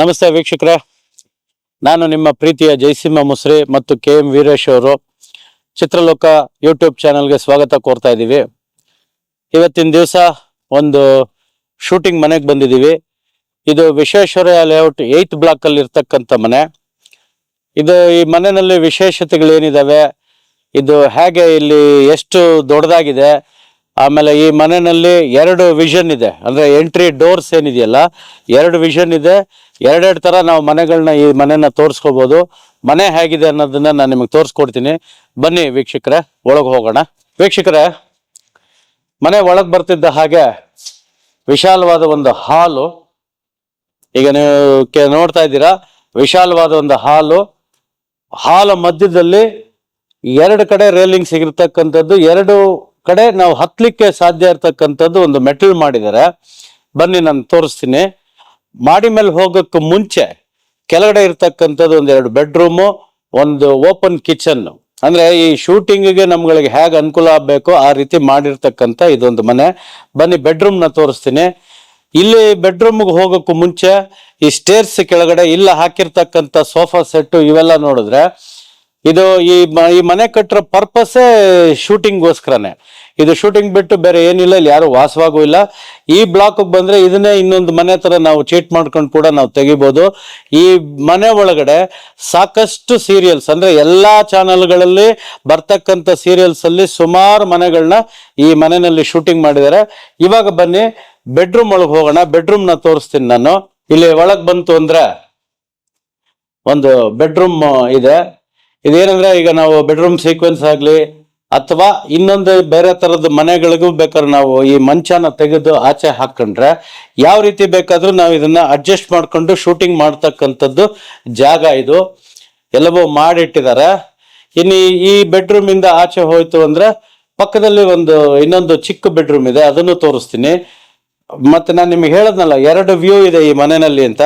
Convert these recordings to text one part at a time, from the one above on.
ನಮಸ್ತೆ ವೀಕ್ಷಕರೇ. ನಾನು ನಿಮ್ಮ ಪ್ರೀತಿಯ ಜಯಸಿಂಹ ಮುಸ್ರಿ ಮತ್ತು ಕೆ ಎಂ ವೀರೇಶ್ ಅವರು ಚಿತ್ರಲೋಕ ಯೂಟ್ಯೂಬ್ ಚಾನಲ್ಗೆ ಸ್ವಾಗತ ಕೋರ್ತಾ ಇದ್ದೀವಿ. ಇವತ್ತಿನ ದಿವಸ ಒಂದು ಶೂಟಿಂಗ್ ಮನೆಗೆ ಬಂದಿದ್ದೀವಿ. ಇದು ವಿಶ್ವೇಶ್ವರಯ್ಯ ಲೇಔಟ್ ಏಯ್ತ್ ಬ್ಲಾಕ್ ಅಲ್ಲಿ ಇರ್ತಕ್ಕಂಥ ಮನೆ. ಇದು ಈ ಮನೆಯಲ್ಲಿ ವಿಶೇಷತೆಗಳು ಏನಿದಾವೆ ಇದು ಹೇಗೆ ಇಲ್ಲಿ ಎಷ್ಟು ದೊಡ್ಡದಾಗಿದೆ? ಆಮೇಲೆ ಈ ಮನೆಯಲ್ಲಿ ಎರಡು ವಿಷನ್ ಇದೆ. ಅಂದ್ರೆ ಎಂಟ್ರಿ ಡೋರ್ಸ್ ಏನಿದೆಯಲ್ಲ, ಎರಡು ವಿಷನ್ ಇದೆ. ಎರಡೆರಡು ತರ ನಾವು ಮನೆಗಳನ್ನ ಈ ಮನೆನ ತೋರಿಸ್ಕೋಬಹುದು ಮನೆ ಹೇಗಿದೆ ಅನ್ನೋದನ್ನ ನಾನು ನಿಮಗೆ ತೋರಿಸ್ಕೊಡ್ತೀನಿ. ಬನ್ನಿ ವೀಕ್ಷಕರೇ, ಒಳಗೆ ಹೋಗೋಣ. ವೀಕ್ಷಕರೇ, ಮನೆ ಒಳಗೆ ಬರ್ತಿದ್ದ ಹಾಗೆ ವಿಶಾಲವಾದ ಒಂದು ಹಾಲು ಈಗ ನೀವು ಕೆ- ನೋಡ್ತಾ ಇದ್ದೀರಾ, ವಿಶಾಲವಾದ ಒಂದು ಹಾಲು ಹಾಲ ಮಧ್ಯದಲ್ಲಿ ಎರಡು ಕಡೆ ರೇಲಿಂಗ್ ಸಿಗಿರ್ತಕ್ಕಂಥದ್ದು, ಎರಡು ಕಡೆ ನಾವು ಹತ್ತಲಿಕ್ಕೆ ಸಾಧ್ಯ ಇರತಕ್ಕಂಥದ್ದು ಒಂದು ಮೆಟಲ್ ಮಾಡಿದ್ದಾರೆ. ಬನ್ನಿ ನಾನು ತೋರಿಸ್ತೀನಿ. ಮಾಡಿ ಮೇಲೆ ಹೋಗಕ್ಕೆ ಮುಂಚೆ ಕೆಳಗಡೆ ಇರ್ತಕ್ಕಂಥದ್ದು ಒಂದೆರಡು ಬೆಡ್ರೂಮು, ಒಂದು ಓಪನ್ ಕಿಚನ್. ಅಂದ್ರೆ ಈ ಶೂಟಿಂಗಿಗೆ ನಮ್ಗಳಿಗೆ ಹೇಗೆ ಅನುಕೂಲ ಆಗಬೇಕು ಆ ರೀತಿ ಮಾಡಿರ್ತಕ್ಕಂಥ ಇದೊಂದು ಮನೆ. ಬನ್ನಿ ಬೆಡ್ರೂಮ್ನ ತೋರಿಸ್ತೀನಿ. ಇಲ್ಲಿ ಬೆಡ್ರೂಮ್ಗೆ ಹೋಗೋಕ್ಕೂ ಮುಂಚೆ ಈ ಸ್ಟೇರ್ಸ್ ಕೆಳಗಡೆ ಇಲ್ಲ ಹಾಕಿರ್ತಕ್ಕಂಥ ಸೋಫಾ ಸೆಟ್ ಇವೆಲ್ಲ ನೋಡಿದ್ರೆ ಇದು ಈ ಈ ಮನೆ ಕಟ್ಟಿರೋ ಪರ್ಪಸ್ಸೇ ಶೂಟಿಂಗ್ಗೋಸ್ಕರನೇ ಇದು ಶೂಟಿಂಗ್ ಬಿಟ್ಟು ಬೇರೆ ಏನಿಲ್ಲ, ಇಲ್ಲಿ ಯಾರು ವಾಸವಾಗೂ ಇಲ್ಲ. ಈ ಬ್ಲಾಕ್ ಬಂದ್ರೆ ಇದನ್ನೇ ಇನ್ನೊಂದು ಮನೆ ತರ ನಾವು ಚೀಟ್ ಮಾಡ್ಕೊಂಡು ಕೂಡ ನಾವು ತೆಗಿಬಹುದು ಈ ಮನೆ ಒಳಗಡೆ ಸಾಕಷ್ಟು ಸೀರಿಯಲ್ಸ್ ಅಂದ್ರೆ ಎಲ್ಲಾ ಚಾನೆಲ್ಗಳಲ್ಲಿ ಬರ್ತಕ್ಕಂಥ ಸೀರಿಯಲ್ಸ್ ಅಲ್ಲಿ ಸುಮಾರು ಮನೆಗಳನ್ನ ಈ ಮನೆಯಲ್ಲಿ ಶೂಟಿಂಗ್ ಮಾಡಿದ್ದಾರೆ. ಇವಾಗ ಬನ್ನಿ ಬೆಡ್ರೂಮ್ ಒಳಗೆ ಹೋಗೋಣ. ಬೆಡ್ರೂಮ್ನ ತೋರಿಸ್ತೀನಿ ನಾನು. ಇಲ್ಲಿ ಒಳಗ್ ಬಂತು ಅಂದ್ರೆ ಒಂದು ಬೆಡ್ರೂಮ್ ಇದೆ. ಇದೇನಂದ್ರೆ ಈಗ ನಾವು ಬೆಡ್ರೂಮ್ ಸೀಕ್ವೆನ್ಸ್ ಆಗ್ಲಿ ಅಥವಾ ಇನ್ನೊಂದು ಬೇರೆ ತರದ ಮನೆಗಳಿಗೂ ಬೇಕಾದ್ರೆ ನಾವು ಈ ಮಂಚನ ತೆಗೆದು ಆಚೆ ಹಾಕೊಂಡ್ರೆ ಯಾವ ರೀತಿ ಬೇಕಾದ್ರೂ ನಾವು ಇದನ್ನ ಅಡ್ಜಸ್ಟ್ ಮಾಡ್ಕೊಂಡು ಶೂಟಿಂಗ್ ಮಾಡ್ತಕ್ಕಂಥದ್ದು ಜಾಗ ಇದು. ಎಲ್ಲವೂ ಮಾಡಿಟ್ಟಿದ್ದಾರೆ. ಇನ್ನು ಈ- ಬೆಡ್ರೂಮಿಂದ ಆಚೆ ಹೋಯ್ತು ಅಂದ್ರೆ ಪಕ್ಕದಲ್ಲಿ ಒಂದು ಇನ್ನೊಂದು ಚಿಕ್ಕ ಬೆಡ್ರೂಮ್ ಇದೆ, ಅದನ್ನು ತೋರಿಸ್ತೀನಿ. ಮತ್ತೆ ನಾನು ನಿಮಗೆ ಹೇಳದ್ನಲ್ಲ, ಎರಡು ವ್ಯೂ ಇದೆ ಈ ಮನೆಯಲ್ಲಿ ಅಂತ.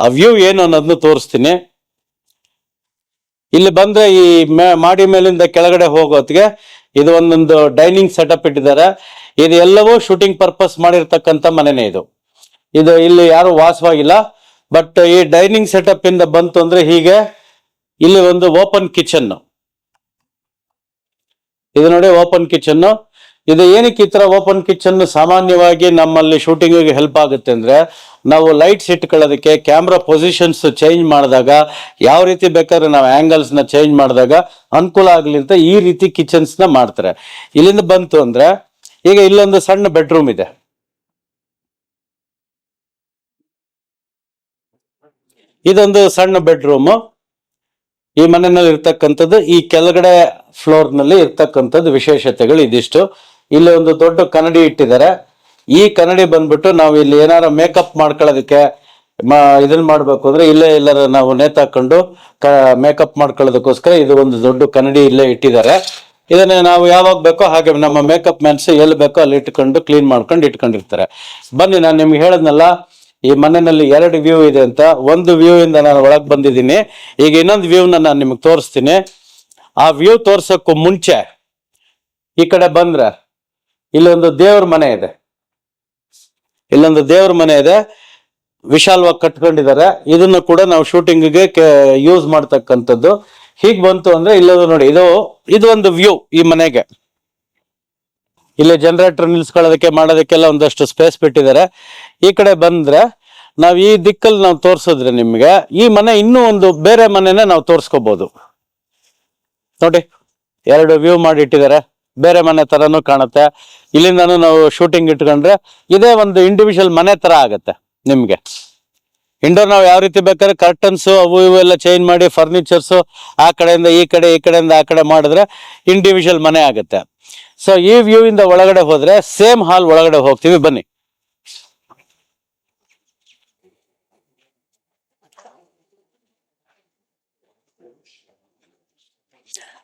ಆ ವ್ಯೂ ಏನು ಅನ್ನೋದನ್ನು ತೋರಿಸ್ತೀನಿ. ಇಲ್ಲಿ ಬಂದ್ರೆ ಈ ಮಾಡಿ ಮೇಲಿಂದ ಕೆಳಗಡೆ ಹೋಗೋತ್ಗೆ ಇದು ಒಂದೊಂದು ಡೈನಿಂಗ್ ಸೆಟಪ್ ಇಟ್ಟಿದ್ದಾರೆ. ಇದು ಎಲ್ಲವೂ ಶೂಟಿಂಗ್ ಪರ್ಪಸ್ ಮಾಡಿರ್ತಕ್ಕಂಥ ಮನೆನೇ ಇದು. ಇದು ಇಲ್ಲಿ ಯಾರು ವಾಸವಾಗಿಲ್ಲ. ಬಟ್ ಈ ಡೈನಿಂಗ್ ಸೆಟಪ್ ಇಂದ ಬಂತು ಅಂದ್ರೆ ಹೀಗೆ ಇಲ್ಲಿ ಒಂದು ಓಪನ್ ಕಿಚನ್ ಇದು ನೋಡಿ ಓಪನ್ ಕಿಚನ್ ಇದು ಏನಕ್ಕೆ ಈ ತರ ಓಪನ್ ಕಿಚನ್ ಸಾಮಾನ್ಯವಾಗಿ ನಮ್ಮಲ್ಲಿ ಶೂಟಿಂಗಿಗೆ ಹೆಲ್ಪ್ ಆಗುತ್ತೆ ಅಂದ್ರೆ ನಾವು ಲೈಟ್ಸ್ ಇಟ್ಕೊಳ್ಳೋದಕ್ಕೆ ಕ್ಯಾಮ್ರಾ ಪೊಸಿಷನ್ಸ್ ಚೇಂಜ್ ಮಾಡಿದಾಗ ಯಾವ ರೀತಿ ಬೇಕಾದ್ರೆ ನಾವು ಆಂಗಲ್ಸ್ನ ಚೇಂಜ್ ಮಾಡಿದಾಗ ಅನುಕೂಲ ಆಗಲಿ ಅಂತ ಈ ರೀತಿ ಕಿಚನ್ಸ್ನ ಮಾಡ್ತಾರೆ. ಇಲ್ಲಿಂದ ಬಂತು ಅಂದ್ರೆ ಈಗ ಇಲ್ಲೊಂದು ಸಣ್ಣ ಬೆಡ್ರೂಮ್ ಇದೆ. ಇದೊಂದು ಸಣ್ಣ ಬೆಡ್ರೂಮ್ ಈ ಮನೆಯಲ್ಲಿ ಇರ್ತಕ್ಕಂಥದ್ದು, ಈ ಕೆಳಗಡೆ ಫ್ಲೋರ್ನಲ್ಲಿ ಇರ್ತಕ್ಕಂಥದ್ದು ವಿಶೇಷತೆಗಳು ಇದಿಷ್ಟು. ಇಲ್ಲಿ ಒಂದು ದೊಡ್ಡ ಕನ್ನಡಿ ಇಟ್ಟಿದ್ದಾರೆ. ಈ ಕನ್ನಡಿ ಬಂದ್ಬಿಟ್ಟು ನಾವು ಇಲ್ಲಿ ಏನಾರ ಮೇಕಪ್ ಮಾಡ್ಕೊಳ್ಳೋದಕ್ಕೆ ಇದನ್ನ ಮಾಡ್ಬೇಕು ಅಂದ್ರೆ ಇಲ್ಲೇ ಎಲ್ಲರ ನಾವು ನೇತಾಕೊಂಡು ಮೇಕಪ್ ಮಾಡ್ಕೊಳ್ಳೋದಕ್ಕೋಸ್ಕರ ಇದು ಒಂದು ದೊಡ್ಡ ಕನ್ನಡಿ ಇಲ್ಲೇ ಇಟ್ಟಿದ್ದಾರೆ. ಇದನ್ನ ನಾವು ಯಾವಾಗ ಬೇಕೋ ಹಾಗೆ ನಮ್ಮ ಮೇಕಪ್ ಮ್ಯಾನ್ಸ್ ಎಲ್ಲಿ ಬೇಕೋ ಅಲ್ಲಿ ಇಟ್ಕೊಂಡು ಕ್ಲೀನ್ ಮಾಡ್ಕೊಂಡು ಇಟ್ಕೊಂಡಿರ್ತಾರೆ. ಬನ್ನಿ, ನಾನು ನಿಮ್ಗೆ ಹೇಳದ್ನಲ್ಲ ಈ ಮನೆಯಲ್ಲಿ ಎರಡು ವ್ಯೂ ಇದೆ ಅಂತ. ಒಂದು ವ್ಯೂ ಇಂದ ನಾನು ಒಳಗೆ ಬಂದಿದ್ದೀನಿ. ಈಗ ಇನ್ನೊಂದು ವ್ಯೂನ ನಾನು ನಿಮಗೆ ತೋರಿಸ್ತೀನಿ. ಆ ವ್ಯೂ ತೋರ್ಸೋಕ್ಕೂ ಮುಂಚೆ ಈ ಕಡೆ ಬಂದ್ರೆ ಇಲ್ಲೊಂದು ದೇವ್ರ ಮನೆ ಇದೆ. ಇಲ್ಲೊಂದು ದೇವ್ರ ಮನೆ ಇದೆ. ವಿಶಾಲವಾಗಿ ಕಟ್ಕೊಂಡಿದ್ದಾರೆ. ಇದನ್ನು ಕೂಡ ನಾವು ಶೂಟಿಂಗ್ಗೆ ಯೂಸ್ ಮಾಡ್ತಕ್ಕಂಥದ್ದು. ಹೀಗೆ ಬಂತು ಅಂದ್ರೆ ಇಲ್ಲೊಂದು ನೋಡಿ, ಇದು ಇದು ಒಂದು ವ್ಯೂ ಈ ಮನೆಗೆ. ಇಲ್ಲಿ ಜನರೇಟರ್ ನಿಲ್ಸ್ಕೊಳ್ಳೋದಕ್ಕೆ ಮಾಡೋದಕ್ಕೆಲ್ಲ ಒಂದಷ್ಟು ಸ್ಪೇಸ್ ಬಿಟ್ಟಿದ್ದಾರೆ. ಈ ಕಡೆ ಬಂದರೆ ನಾವು ಈ ದಿಕ್ಕಲ್ಲಿ ನಾವು ತೋರಿಸಿದ್ರೆ ನಿಮಗೆ ಈ ಮನೆ ಇನ್ನೂ ಒಂದು ಬೇರೆ ಮನೆನ ನಾವು ತೋರಿಸ್ಕೋಬೋದು. ನೋಡಿ, ಎರಡು ವ್ಯೂ ಮಾಡಿ ಇಟ್ಟಿದ್ದಾರೆ ಬೇರೆ ಮನೆ ಥರನೂ ಕಾಣುತ್ತೆ. ಇಲ್ಲಿಂದನೂ ನಾವು ಶೂಟಿಂಗ್ ಇಟ್ಕೊಂಡ್ರೆ ಇದೇ ಒಂದು ಇಂಡಿವಿಜುವಲ್ ಮನೆ ಥರ ಆಗುತ್ತೆ ನಿಮ್ಗೆ. ಇಂಡೋರ್ ನಾವು ಯಾವ ರೀತಿ ಬೇಕಾದ್ರೆ ಕರ್ಟನ್ಸ್ ಅವು ಇವು ಎಲ್ಲ ಚೇಂಜ್ ಮಾಡಿ ಫರ್ನಿಚರ್ಸು ಆ ಕಡೆಯಿಂದ ಈ ಕಡೆ, ಈ ಕಡೆಯಿಂದ ಆ ಕಡೆ ಮಾಡಿದ್ರೆ ಇಂಡಿವಿಜುವಲ್ ಮನೆ ಆಗುತ್ತೆ. ಸೊ ಈ ವ್ಯೂ ಇಂದ ಒಳಗಡೆ ಹೋದ್ರೆ ಸೇಮ್ ಹಾಲ್ ಒಳಗಡೆ ಹೋಗ್ತೀವಿ, ಬನ್ನಿ.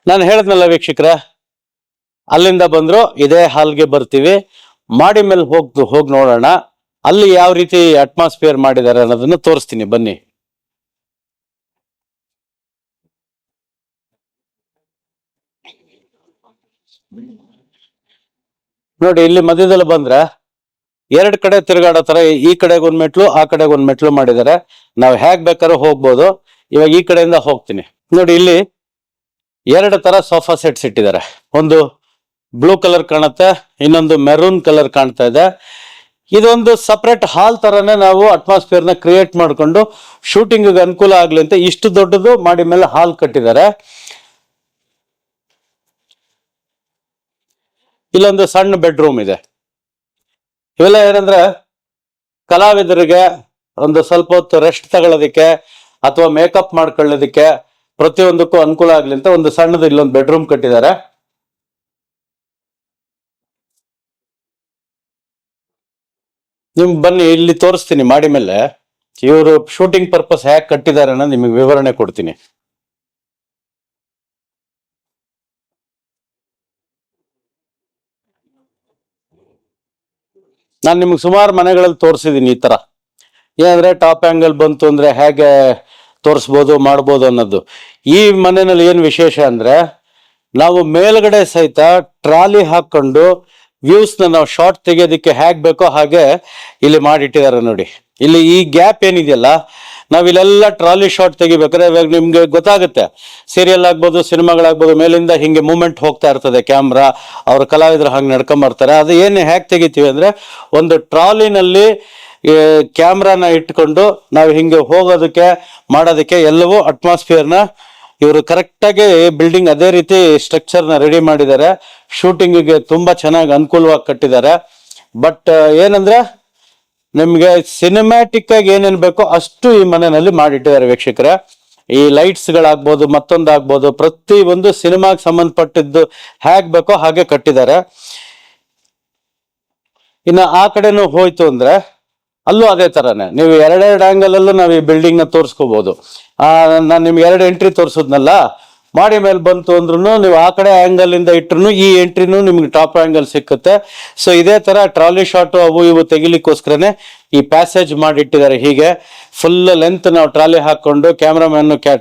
ನಾನು ಹೇಳಿದ್ನಲ್ಲ ವೀಕ್ಷಕರ, ಅಲ್ಲಿಂದ ಬಂದ್ರು, ಇದೇ ಹಾಲ್ಗೆ ಬರ್ತೀವಿ. ಮಾಡಿ ಮೇಲೆ ಹೋಗ್, ಹೋಗಿ ನೋಡೋಣ. ಅಲ್ಲಿ ಯಾವ ರೀತಿ ಅಟ್ಮಾಸ್ಫಿಯರ್ ಮಾಡಿದ್ದಾರೆ ಅನ್ನೋದನ್ನ ತೋರಿಸ್ತೀನಿ, ಬನ್ನಿ. ನೋಡಿ, ಇಲ್ಲಿ ಮಧ್ಯದಲ್ಲಿ ಬಂದ್ರೆ ಎರಡು ಕಡೆ ತಿರುಗಾಡೋ ತರ ಈ ಕಡೆಗೆ ಒಂದ್ ಮೆಟ್ಲು, ಆ ಕಡೆಗೆ ಒಂದ್ ಮೆಟ್ಲು ಮಾಡಿದ್ದಾರೆ. ನಾವ್ ಹೇಗ್ ಬೇಕಾದ್ರೂ ಹೋಗ್ಬೋದು. ಇವಾಗ ಈ ಕಡೆಯಿಂದ ಹೋಗ್ತೀನಿ. ನೋಡಿ, ಇಲ್ಲಿ ಎರಡು ತರ ಸೋಫಾ ಸೆಟ್ಸ್ ಇಟ್ಟಿದ್ದಾರೆ. ಒಂದು ಬ್ಲೂ ಕಲರ್ ಕಾಣುತ್ತೆ, ಇನ್ನೊಂದು ಮೆರೂನ್ ಕಲರ್ ಕಾಣ್ತಾ ಇದೆ. ಇದೊಂದು ಸಪ್ರೇಟ್ ಹಾಲ್ ತರನೇ ನಾವು ಅಟ್ಮಾಸ್ಫಿಯರ್ನ ಕ್ರಿಯೇಟ್ ಮಾಡಿಕೊಂಡು ಶೂಟಿಂಗ್ ಅನುಕೂಲ ಆಗ್ಲಿ ಅಂತ ಇಷ್ಟು ದೊಡ್ಡದು ಮಾಡಿ ಮೇಲೆ ಹಾಲ್ ಕಟ್ಟಿದ್ದಾರೆ. ಇಲ್ಲೊಂದು ಸಣ್ಣ ಬೆಡ್ರೂಮ್ ಇದೆ. ಇವೆಲ್ಲ ಏನಂದ್ರೆ ಕಲಾವಿದರಿಗೆ ಒಂದು ಸ್ವಲ್ಪ ಹೊತ್ತು ರೆಸ್ಟ್ ತಗೊಳ್ಳೋದಕ್ಕೆ ಅಥವಾ ಮೇಕಪ್ ಮಾಡ್ಕೊಳ್ಳೋದಕ್ಕೆ ಪ್ರತಿಯೊಂದಕ್ಕೂ ಅನುಕೂಲ ಆಗ್ಲಿ ಅಂತ ಒಂದು ಸಣ್ಣದು ಇಲ್ಲೊಂದು ಬೆಡ್ರೂಮ್ ಕಟ್ಟಿದ್ದಾರೆ. ನಿಮ್ ಬನ್ನಿ, ಇಲ್ಲಿ ತೋರಿಸ್ತೀನಿ ಮಾಡಿ ಮೇಲೆ. ಇವರು ಶೂಟಿಂಗ್ ಪರ್ಪಸ್ ಹ್ಯಾಕ್ ಕಟ್ಟಿದ್ದಾರೆ ಅನ್ನೋ ನಿಮಗೆ ವಿವರಣೆ ಕೊಡ್ತೀನಿ. ನಾನು ನಿಮ್ಗೆ ಸುಮಾರು ಮನೆಗಳಲ್ಲಿ ತೋರಿಸಿದ್ದೀನಿ ಈ ಥರ ಏನಂದರೆ ಟಾಪ್ ಆ್ಯಂಗಲ್ ಬಂತು ಅಂದರೆ ಹೇಗೆ ತೋರಿಸ್ಬೋದು, ಮಾಡ್ಬೋದು ಅನ್ನೋದು. ಈ ಮನೆಯಲ್ಲಿ ಏನು ವಿಶೇಷ ಅಂದರೆ, ನಾವು ಮೇಲ್ಗಡೆ ಸಹಿತ ಟ್ರಾಲಿ ಹಾಕೊಂಡು ವ್ಯೂಸ್ನ ನಾವು ಶಾರ್ಟ್ ತೆಗೆಯೋದಕ್ಕೆ ಹ್ಯಾಕ್ ಬೇಕೋ ಹಾಗೆ ಇಲ್ಲಿ ಮಾಡಿಟ್ಟಿದ್ದಾರೆ ನೋಡಿ. ಇಲ್ಲಿ ಈ ಗ್ಯಾಪ್ ಏನಿದೆಯಲ್ಲ ನಾವು ಇಲ್ಲೆಲ್ಲ ಟ್ರಾಲಿ ಶಾರ್ಟ್ ತೆಗಿಬೇಕಾದ್ರೆ ಇವಾಗ ನಿಮ್ಗೆ ಗೊತ್ತಾಗುತ್ತೆ. ಸೀರಿಯಲ್ ಆಗ್ಬೋದು, ಸಿನಿಮಾಗಳಾಗ್ಬೋದು, ಮೇಲಿಂದ ಹಿಂಗೆ ಮೂಮೆಂಟ್ ಹೋಗ್ತಾ ಇರ್ತದೆ ಕ್ಯಾಮ್ರಾ ಅವ್ರ ಕಲಾವಿದರು ಹಂಗೆ ನಡ್ಕೊಂಬರ್ತಾರೆ. ಅದು ಏನು ಹೇಗೆ ತೆಗಿತೀವಿ ಅಂದರೆ, ಒಂದು ಟ್ರಾಲಿನಲ್ಲಿ ಕ್ಯಾಮ್ರಾನ ಇಟ್ಕೊಂಡು ನಾವು ಹಿಂಗೆ ಹೋಗೋದಕ್ಕೆ, ಮಾಡೋದಕ್ಕೆ ಎಲ್ಲವೂ ಅಟ್ಮಾಸ್ಫಿಯರ್ನ ಇವರು ಕರೆಕ್ಟಾಗಿ ಬಿಲ್ಡಿಂಗ್ ಅದೇ ರೀತಿ ಸ್ಟ್ರಕ್ಚರ್ನ ರೆಡಿ ಮಾಡಿದ್ದಾರೆ. ಶೂಟಿಂಗಿಗೆ ತುಂಬಾ ಚೆನ್ನಾಗಿ ಅನುಕೂಲವಾಗಿ ಕಟ್ಟಿದ್ದಾರೆ. ಬಟ್ ಏನಂದ್ರೆ ನಿಮಗೆ ಸಿನಿಮ್ಯಾಟಿಕ್ ಆಗಿ ಏನೇನ್ ಬೇಕೋ ಅಷ್ಟು ಈ ಮನೆಯಲ್ಲಿ ಮಾಡಿಟ್ಟಿದ್ದಾರೆ ವೀಕ್ಷಕರ. ಈ ಲೈಟ್ಸ್ ಗಳಾಗ್ಬೋದು, ಮತ್ತೊಂದಾಗ್ಬೋದು, ಪ್ರತಿ ಒಂದು ಸಿನಿಮಾಗೆ ಸಂಬಂಧಪಟ್ಟಿದ್ದು ಹೇಗೆ ಬೇಕೋ ಹಾಗೆ ಕಟ್ಟಿದ್ದಾರೆ. ಇನ್ನು ಆ ಕಡೆನೂ ಹೋಯ್ತು ಅಂದ್ರೆ ಅಲ್ಲೂ ಅದೇ ತರನೇ. ನೀವು ಎರಡೆರಡು ಆಂಗಲ್ ಅಲ್ಲೂ ನಾವು ಈ ಬಿಲ್ಡಿಂಗ್ನ ತೋರಿಸ್ಕೋಬಹುದು ಆ, ನಾನು ನಿಮ್ಗೆ ಎರಡು ಎಂಟ್ರಿ ತೋರಿಸಿದ್ನಲ್ಲ? ಮಾಡಿ ಮೇಲೆ ಬಂತು ಅಂದ್ರೂ ನೀವು ಆ ಕಡೆ ಆಂಗಲ್ ಇಂದ ಇಟ್ರು ಈ ಎಂಟ್ರಿನೂ ನಿಮ್ಗೆ ಟಾಪ್ ಆಂಗಲ್ ಸಿಕ್ಕುತ್ತೆ. ಸೊ ಇದೇ ತರ ಟ್ರಾಲಿ ಶಾಟು ಅವು ಇವು ತೆಗಿಲಿಕ್ಕೋಸ್ಕರನೇ ಈ ಪ್ಯಾಸೇಜ್ ಮಾಡಿಟ್ಟಿದ್ದಾರೆ ಹೀಗೆ. ಫುಲ್ ಲೆಂತ್ ನಾವು ಟ್ರಾಲಿ ಹಾಕೊಂಡು ಕ್ಯಾ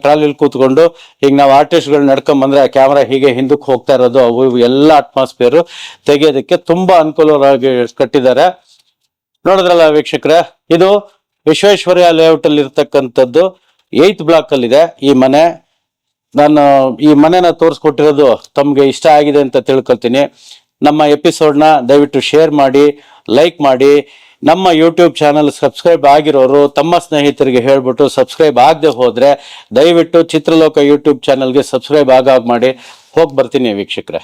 ಟ್ರಾಲಿಲಿ ಕೂತ್ಕೊಂಡು, ಈಗ ನಾವು ಆರ್ಟಿಸ್ಟ್ಗಳು ನಡ್ಕೊಂಬಂದ್ರೆ ಆ ಕ್ಯಾಮ್ರಾ ಹೀಗೆ ಹಿಂದಕ್ಕೆ ಹೋಗ್ತಾ ಇರೋದು, ಅವು ಇವು ಎಲ್ಲ ಅಟ್ಮಾಸ್ಫಿಯರ್ ತೆಗೆಯೋದಕ್ಕೆ ತುಂಬಾ ಅನುಕೂಲವಾಗಿ ಕಟ್ಟಿದ್ದಾರೆ. ನೋಡಿದ್ರಲ್ಲ ವೀಕ್ಷಕರೇ, ಇದು ವಿಶ್ವೇಶ್ವರ್ಯ ಲೇಔಟ್ ಅಲ್ಲಿ ಇರ್ತಕ್ಕಂಥದ್ದು ಏತ್ ಬ್ಲಾಕ್ ಅಲ್ಲಿ ಇದೆ ಈ ಮನೆ. ನಾನು ಈ ಮನೆನ ತೋರಿಸ್ಕೊಟ್ಟಿರೋದು ತಮ್ಗೆ ಇಷ್ಟ ಆಗಿದೆ ಅಂತ ತಿಳ್ಕೊಳ್ತೀನಿ. ನಮ್ಮ ಎಪಿಸೋಡ್ನ ದಯವಿಟ್ಟು ಶೇರ್ ಮಾಡಿ, ಲೈಕ್ ಮಾಡಿ. ನಮ್ಮ ಯೂಟ್ಯೂಬ್ ಚಾನಲ್ ಸಬ್ಸ್ಕ್ರೈಬ್ ಆಗಿರೋರು ತಮ್ಮ ಸ್ನೇಹಿತರಿಗೆ ಹೇಳ್ಬಿಟ್ಟು ಸಬ್ಸ್ಕ್ರೈಬ್ ಆಗದೆ ಹೋದ್ರೆ ದಯವಿಟ್ಟು ಚಿತ್ರಲೋಕ ಯೂಟ್ಯೂಬ್ ಚಾನಲ್ಗೆ ಸಬ್ಸ್ಕ್ರೈಬ್ ಆಗಾಗ ಮಾಡಿ. ಹೋಗಿ ಬರ್ತೀನಿ ವೀಕ್ಷಕರೇ.